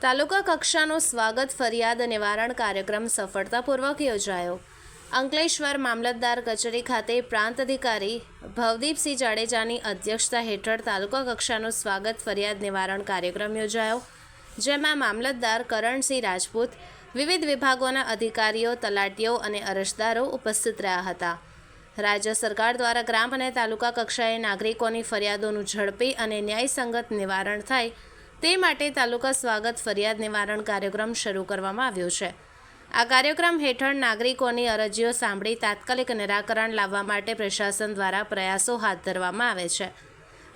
તાલુકા કક્ષાનો સ્વાગત, ફરિયાદ નિવારણ કાર્યક્રમ સફળતાપૂર્વક યોજાયો. અંકલેશ્વર મામલતદાર કચેરી ખાતે પ્રાંત અધિકારી ભવદીપસિંહ જાડેજાની અધ્યક્ષતા હેઠળ તાલુકા કક્ષાનો સ્વાગત, ફરિયાદ નિવારણ કાર્યક્રમ યોજાયો, જેમાં મામલતદાર કરણસિંહ રાજપૂત, વિવિધ વિભાગોના અધિકારીઓ, તલાટીઓ અને અરજદારો ઉપસ્થિત રહ્યા હતા. રાજ્ય સરકાર દ્વારા ગ્રામ અને તાલુકા કક્ષાએ નાગરિકોની ફરિયાદોનું ઝડપી અને ન્યાયસંગત નિવારણ થાય તે માટે તાલુકા સ્વાગત ફરિયાદ નિવારણ કાર્યક્રમ શરૂ કરવામાં આવ્યો છે. આ કાર્યક્રમ હેઠળ નાગરિકોની અરજીઓ સાંભળી તાત્કાલિક નિરાકરણ લાવવા માટે પ્રશાસન દ્વારા પ્રયાસો હાથ ધરવામાં આવે છે.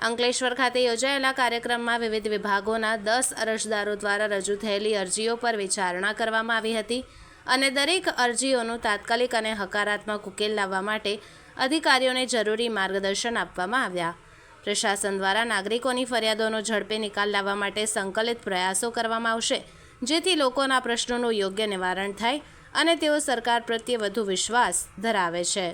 અંકલેશ્વર ખાતે યોજાયેલા કાર્યક્રમમાં વિવિધ વિભાગોના દસ અરજદારો દ્વારા રજૂ થયેલી અરજીઓ પર વિચારણા કરવામાં આવી હતી અને દરેક અરજીઓનું તાત્કાલિક અને હકારાત્મક ઉકેલ લાવવા માટે અધિકારીઓને જરૂરી માર્ગદર્શન આપવામાં આવ્યા. પ્રશાસન દ્વારા નાગરિકોની ફરિયાદોનો ઝડપે નિકાલ લાવવા માટે સંકલિત પ્રયાસો કરવામાં આવશે, જેથી લોકોના પ્રશ્નોનું યોગ્ય નિવારણ થાય અને તેઓ સરકાર પ્રત્યે વધુ વિશ્વાસ ધરાવે છે.